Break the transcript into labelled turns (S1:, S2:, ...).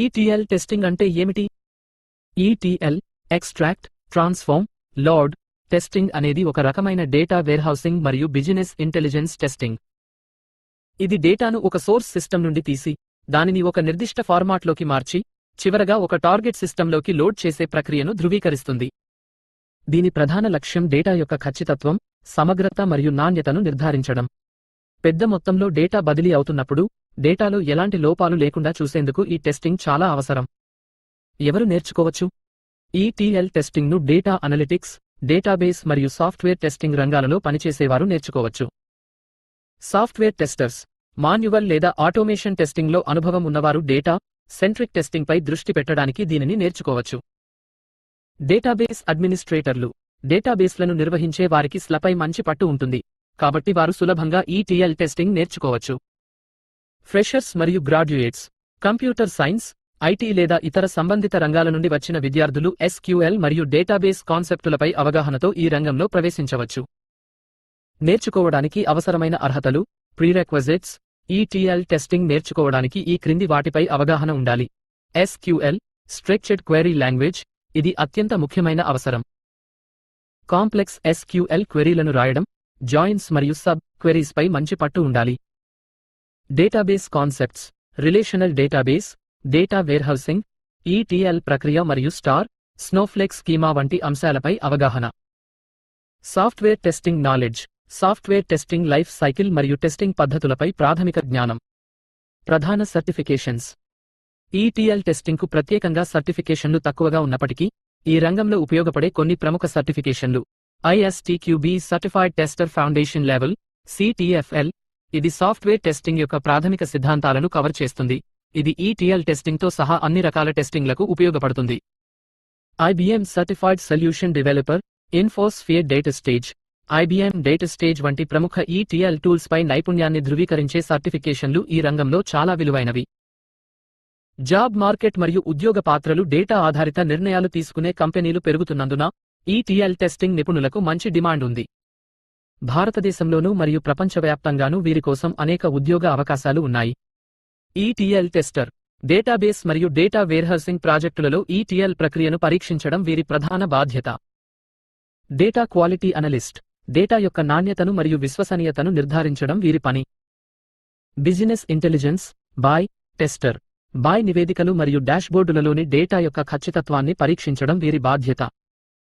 S1: ETL testing అంటే ఏమిటి? ETL extract transform load testing అనేది ఒక రకమైన డేటా వేర్హౌసింగ్ మరియు బిజినెస్ ఇంటెలిజెన్స్ టెస్టింగ్ ఇది డేటాను ఒక సోర్స్ సిస్టమ్ నుండి తీసి దానిని ఒక నిర్దిష్ట ఫార్మాట్లోకి మార్చి చివరగా ఒక టార్గెట్ సిస్టంలోకి లోడ్ చేసే ప్రక్రియను ధృవీకరిస్తుంది. దీని ప్రధాన లక్ష్యం డేటా యొక్క ఖచ్చితత్వం సమగ్రత మరియు నాణ్యతను నిర్ధారించడం. పెద్ద మొత్తంలో డేటా బదిలీ అవుతున్నప్పుడు డేటాలో ఎలాంటి లోపాలు లేకుండా చూసేందుకు ఈ టెస్టింగ్ చాలా అవసరం. ఎవరు నేర్చుకోవచ్చు? ఈటీఎల్ టెస్టింగ్ను డేటా అనలిటిక్స్ డేటాబేస్ మరియు సాఫ్ట్వేర్ టెస్టింగ్ రంగాలలో పనిచేసేవారు నేర్చుకోవచ్చు. సాఫ్ట్వేర్ టెస్టర్స్ మాన్యువల్ లేదా ఆటోమేషన్ టెస్టింగ్లో అనుభవం ఉన్నవారు డేటా సెంట్రిక్ టెస్టింగ్పై దృష్టి పెట్టడానికి దీనిని నేర్చుకోవచ్చు. డేటాబేస్ అడ్మినిస్ట్రేటర్లు డేటాబేస్లను నిర్వహించే వారికి స్లపై మంచి పట్టు ఉంటుంది కాబట్టి వారు సులభంగా ఈటీఎల్ టెస్టింగ్ నేర్చుకోవచ్చు. ఫ్రెషర్స్ మరియు గ్రాడ్యుయేట్స్ కంప్యూటర్ సైన్స్ ఐటీ లేదా ఇతర సంబంధిత రంగాల నుండి వచ్చిన విద్యార్థులు ఎస్క్యూఎల్ మరియు డేటాబేస్ కాన్సెప్టులపై అవగాహనతో ఈ రంగంలో ప్రవేశించవచ్చు. నేర్చుకోవడానికి అవసరమైన అర్హతలు ప్రీరెక్వజిట్స్ ఈటీఎల్ టెస్టింగ్ నేర్చుకోవడానికి ఈ క్రింది వాటిపై అవగాహన ఉండాలి. ఎస్క్యూఎల్ స్ట్రక్చర్డ్ క్వెరీ లాంగ్వేజ్ ఇది అత్యంత ముఖ్యమైన అవసరం. కాంప్లెక్స్ ఎస్క్యూఎల్ క్వెరీలను రాయడం జాయిన్స్ మరియు సబ్ క్వెరీస్పై మంచి పట్టు ఉండాలి. Database concepts relational database data warehousing ETL ప్రక్రియ మరియు స్టార్ స్నోఫ్లేక్ స్కీమా వంటి అంశాలపై అవగాహన. Software testing knowledge software testing life cycle మరియు టెస్టింగ్ పద్ధతులపై ప్రాథమిక జ్ఞానం. ప్రధాన సర్టిఫికేషన్స్. ఈటీఎల్ టెస్టింగ్కు ప్రత్యేకంగా సర్టిఫికేషన్లు తక్కువగా ఉన్నప్పటికీ ఈ రంగంలో ఉపయోగపడే కొన్ని ప్రముఖ సర్టిఫికేషన్లు. ISTQB certified tester foundation level CTFL ఇది సాఫ్ట్వేర్ టెస్టింగ్ యొక్క ప్రాథమిక సిద్ధాంతాలను కవర్ చేస్తుంది. ఇది ఈటీఎల్ టెస్టింగ్తో సహా అన్ని రకాల టెస్టింగ్లకు ఉపయోగపడుతుంది. IBM certified solution developer InfoSphere data stage IBM data stage వంటి ప్రముఖ ఈటీఎల్ టూల్స్ పై నైపుణ్యాన్ని ధృవీకరించే సర్టిఫికేషన్లు ఈ రంగంలో చాలా విలువైనవి. జాబ్ మార్కెట్ మరియు ఉద్యోగ పాత్రలు డేటా ఆధారిత నిర్ణయాలు తీసుకునే కంపెనీలు పెరుగుతున్నందున ఈటీఎల్ టెస్టింగ్ నిపుణులకు మంచి డిమాండ్ ఉంది. భారతదేశంలోనూ మరియు ప్రపంచవ్యాప్తంగానూ వీరి కోసం అనేక ఉద్యోగ అవకాశాలు ఉన్నాయి. ఈటీఎల్ టెస్టర్ డేటాబేస్ మరియు డేటా వేర్హౌసింగ్ ప్రాజెక్టులలో ఈటీఎల్ ప్రక్రియను పరీక్షించడం వీరి ప్రధాన బాధ్యత. డేటా క్వాలిటీ అనలిస్ట్ డేటా యొక్క నాణ్యతను మరియు విశ్వసనీయతను నిర్ధారించడం వీరి పని. Business intelligence BI tester BI నివేదికలు మరియు డాష్బోర్డులలోని డేటా యొక్క ఖచ్చితత్వాన్ని పరీక్షించడం వీరి బాధ్యత.